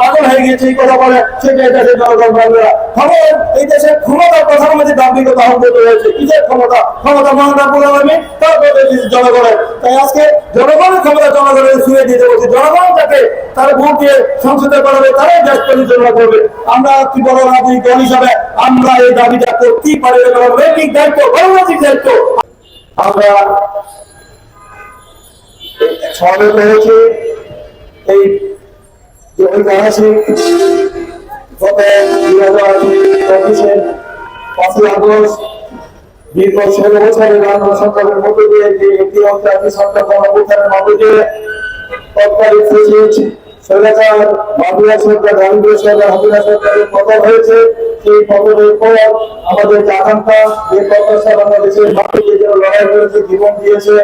পাগল হয়ে গিয়েছে, এই কথা বলে সেটা এই দেশের জনগণ খবর, এই দেশের ক্ষমতার কথার মধ্যে দাম্ভিকতা হয়েছে কিসের ক্ষমতা? ক্ষমতা মহানগর বললাম আমি, তারপরে জনগণের। তাই আজকে জনগণের ক্ষমতা জনগণের শুয়ে দিতে বলছি জনগণ যাকে তারা ভোট দিয়ে সংসদে পাঠাবে, তারাই দেশ পরিচালনা করবে। আমরা কি বড় রাজনৈতিক দল হিসাবে আমরা এই দাবিটা করতেই পারি নৈতিক দায়িত্ব, গণতান্ত্রিক দায়িত্ব। আমরা সমবেত হয়েছি, এই যে ঐতিহাসিক গত দুই হাজার চব্বিশের পাঁচই আগস্ট দীর্ঘ ষোলো বছরের রান্না সরকারের মধ্যে দিয়ে যে একটি অত্যাচারী সরকার গণঅভ্যুত্থানের মধ্যে দিয়ে তৎকালীন সচিব স্বৈরাচার বাবুরা সরকার রামবীর সরকার হাবিরা সরকারের পতন হয়েছে, সেই পতনের পর আমাদের যে আকাঙ্ক্ষা যে প্রত্যাশা বাংলাদেশের মানুষের জন্য লড়াই করেছে, জীবন দিয়েছে,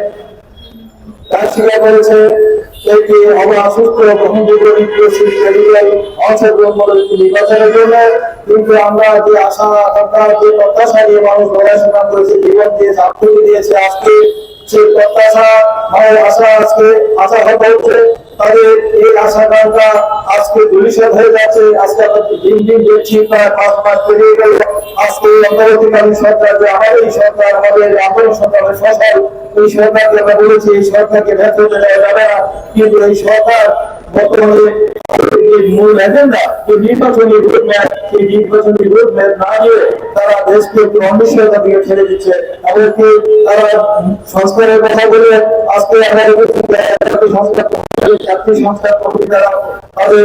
তার স্বীকার করেছে একটি নির্বাচনের জন্য। কিন্তু আমরা যে আশা আকাঙ্ক্ষা যে প্রত্যাশা নিয়ে মানুষ করেছে, জীবন আত্মীয় দিয়েছে আজকে প্রত্যাশা আশা আজকে আশা হতে আকাঙ্ক্ষা আজকে দিন দিন পাঁচ মাস আজকে সরকার যে আমাদের এই সরকার, আমাদের এই সরকারকে আমরা বলেছি, এই ব্যর্থ যাবে না। কিন্তু এই সরকার বর্তমানে মূল এজেন্ডা যে নির্বাচনী রোডম্যাপ সেই নির্বাচনী রোডম্যাপ না দিয়ে তারা দেশকে একটু অনিশ্চয়তা দিয়ে ঠেলে দিচ্ছে। আমাদেরকে তারা সংস্কারের কথা বলে আজকে আমাদের সংস্কার সংস্কার তাদের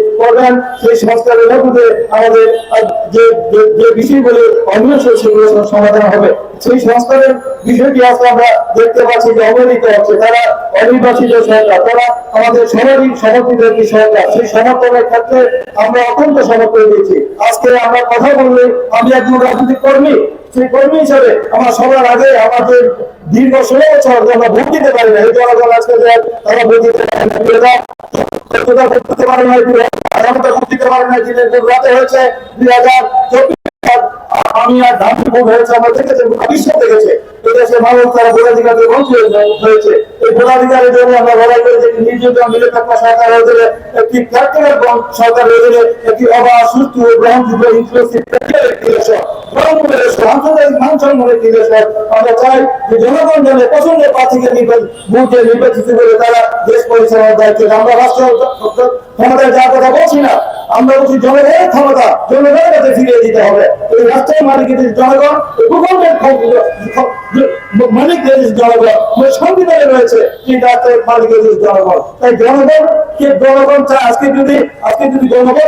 করবেন, সেই সংস্কারের মধ্যে আমাদের যে বিষয়গুলি অন্বেষ সেগুলো সমাধান হবে। সেই সংস্কারের বিষয়টি আজকে আমরা দেখতে পাচ্ছি, যে অবহেলিত হচ্ছে। তারা অনির্বাচিত সরকার, তারা আমাদের সবারই সমর্থিত একটি সরকার। সেই সমর্থনের ক্ষেত্রে আমরা অত্যন্ত সমর্থন দিয়েছি আজকে আমরা কথা বললে আমি একজন রাজনৈতিক কর্মী। সেই কর্মী হিসাবে আমার সবার আগে আমাদের দীর্ঘ ষোলো বছর আমরা ভোট দিতে পারি না, এই জনগণ আজকে তারা ভোট দিতে পারে না করতে পারে না আগামীতে ভোট দিতে পারে না দিনের রাতে আমি আর ধান হয়েছে, আমরা দেখেছি বিশ্ব দেখেছে এদেশে মানুষ তারা ভোটাধিকারের বঞ্চিত হয়েছে। এই ভোটাধিকারের জন্য আমরা লড়াই করে যে নির্যাতন নিরপেক্ষ সরকার অধীনে একটি ভোটে নির্বাচিত করে তারা দেশ পরিচালনার দায়িত্ব আমরা রাষ্ট্র ক্ষমতায় যাওয়ার কথা বলছি না। আমরা বলছি জনগণের ক্ষমতা, জনগণের কাছে ফিরিয়ে দিতে হবে। এই রাষ্ট্রের মালিক জনগণ। মালিক যদি জনগণ আমাদের সংবিধানে রয়েছে এই রাষ্ট্রের মালিক জনগণ। তাই জনগণ, কে জনগণ চায়, আজকে যদি আজকে যদি জনগণ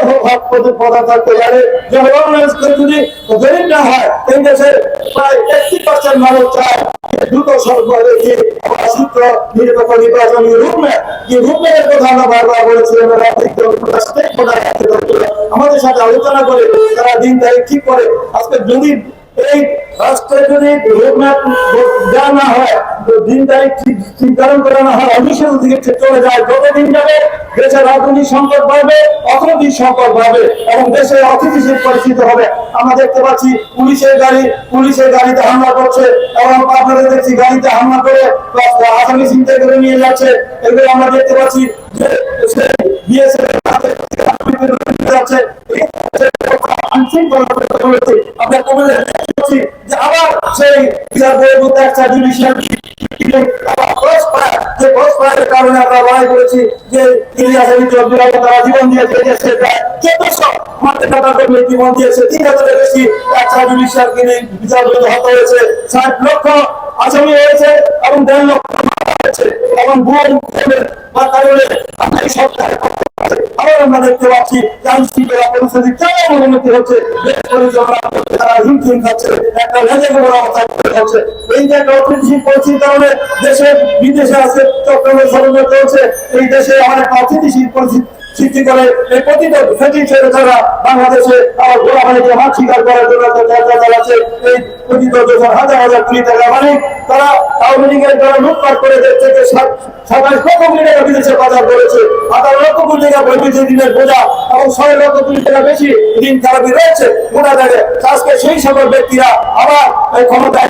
থাকতে পারে, জনগণ যদি গরিব না হয়, এই দেশে প্রায় একটি পার্সেন্ট মানুষ চায় দ্রুত আমাদের সাথে আলোচনা করে, তারা দিন তারিখ ঠিক করে, আজকে যদি এই রাষ্ট্রে যদি না হয় দিন তারিখ নির্ধারণ হয় অনিশ্চিত দিকে চলে যায়। যত দিন যাবে দেশের রাজনৈতিক সংকট বাড়বে, অর্থনৈতিক সংকট বাড়বে, এবং দেশে অস্থিতিশীল পরিস্থিতি হবে। আমরা দেখতে পাচ্ছি পুলিশের গাড়ি, পুলিশের গাড়িতে হামলা করছে, এবং আপনাদের দেখছি গাড়িতে হামলা করে আসামি চিন্তা করে নিয়ে যাচ্ছে। এগুলো আমরা দেখতে পাচ্ছি যে বিএসএফ আমরা কমে যাচ্ছি যে আবার সেই বিচার বহির্ভূত একটা জুডিশিয়াল যে ক্রসফায়ারের কারণে আমরা লড়াই করেছি, যে ইলিয়াস আলী চৌধুরী তারা জীবন দিয়েছে দেশে প্রায় চোদ্দশো মাঠে কাটা কর্মী জীবন দিয়েছে, তিন হাজারের বেশি একটা জুডিশিয়াল কিনে বিচার বহির্ভূত হয়েছে, ষাট লক্ষ আসামি হয়েছে এবং দেড় লক্ষ এবং ভুয়ো বা কারণে আমরা এই সরকার আবার আমরা দেখতে পাচ্ছি শৃঙ্খলা পরিস্থিতি কেমন অবনতি হচ্ছে? তারা হিমশিম খাচ্ছে একটা লেজে গোবর অবস্থা হচ্ছে এই যে একটা অর্থনৈতিক পরিস্থিতির কারণে দেশে বিদেশে আছে চক্রান্ত চলছে। এই দেশে অনেক অর্থনৈতিক পরিস্থিতি সৃষ্টি করে এই প্রতিটা বাংলাদেশে আমার গোলাবাড়িকে মাছ শিকার করার জন্য চেষ্টা চালাচ্ছে। এই যখন হাজার হাজার কোটি টাকা তারা আওয়ামী লীগের যারা লুটপাট করে কোটি টাকা বিদেশে বাজার করেছে, আঠারো লক্ষ কোটি টাকা দিনের বোঝা এবং ছয় লক্ষ কোটি টাকা বেশি ঋণ খারাপি রয়েছে মোটা দাগে আজকে সেই সকল ব্যক্তিরা আবার ক্ষমতায়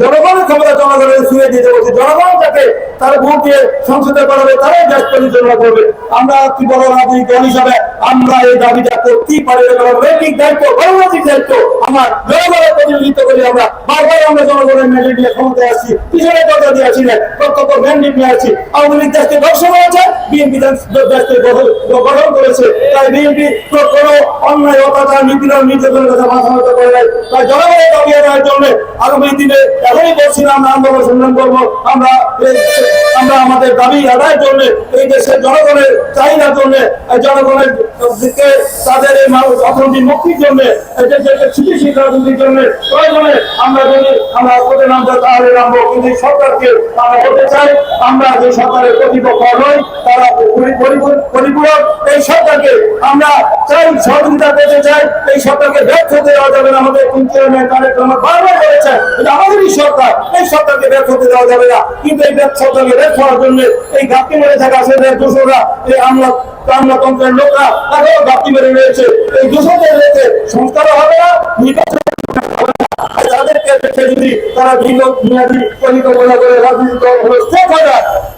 জনগণের ক্ষমতা জনগণের ছুঁয়ে দিতে বলছি জনগণ যাকে তারা ভোট দিয়ে সংসদে পাঠাবে, তারাই দেশ পরিচালনা করবে। আমরা কি বড় রাজনৈতিক দল হিসাবে আমরা এই দাবিটা করতেই পারি। নৈতিক দায়িত্ব, গণতান্ত্রিক দায়িত্ব আমার জনগণের প্রতিনিধিত্ব করি আমরা। বারবার আমরা জনগণের ম্যান্ডেট নিয়ে ক্ষমতায় আসছি, পিছনে কথা দিয়ে আসি না কর্তব্য ম্যান্ডেট নিয়ে আসছি। আওয়ামী লীগ দেশকে দর্শন করেছে, বিএনপি দেশকে গঠন করেছে। তাই বিএনপি কোনো অন্যায়, অত্যাচার, নিপীড়ন, নির্যাতনের কথা মাথা মতো করে নাই। তাই জনগণের দাবি আদায়ের জন্য আগামী দিনে এখনই বলছি না আমরা আন্দোলন সংগ্রাম করব, আমরা আমরা আমাদের দাবি আদায় জন্য, এই দেশের জনগণের চাহিদার জন্য জনগণের এই আমরা চাই সহযোগিতা করতে চাই, এই সরকারকে ব্যর্থ দেওয়া যাবে না, আমাদের তারেক বারবার এটা আমাদেরই সরকার, এই সরকারকে ব্যর্থ হতে দেওয়া যাবে না, কিন্তু এই সরকারকে ব্যর্থ হওয়ার জন্য এই ঘাটতি মেরে থাকা সেদের দোষরা এই আমলা লোকরা তারাও বাকি মেরে রয়েছে এই দূষণে রয়েছে। সংস্কারও হবে না নির্বাচন দেখে যদি তারা ভিন্ন মেয়াদী পরিকল্পনা করে রাজনীতি করা হলো না,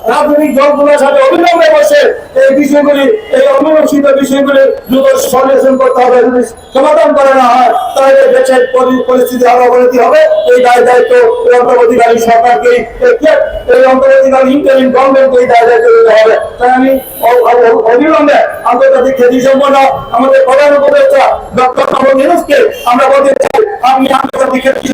রাজনৈতিক দলগুলোর সাথে অবিলম্বে বসে এই বিষয়গুলি, এই অমীমাংসিত বিষয়গুলি দ্রুত সলিউশন করতে হবে যদি সমাধান করে না হয়, তাহলে দেশের পরি- পরিস্থিতি আরও অবনতি হবে। এই দায় দায়িত্ব এই অন্তর্বর্তীকালীন সরকারকে এই অন্তর্বর্তীকালীন ইন্টারিম গভর্নমেন্টকে এই দায় দায়িত্ব দিতে হবে। তাই আমি অবিলম্বে আন্তর্জাতিক খ্যাতি সম্পন্ন আমাদের প্রধান উপদেষ্টা ডক্টর মোহাম্মদ ইউনুসকে আমরা বলতে চাই, আপনি আন্তর্জাতিক খ্যাতি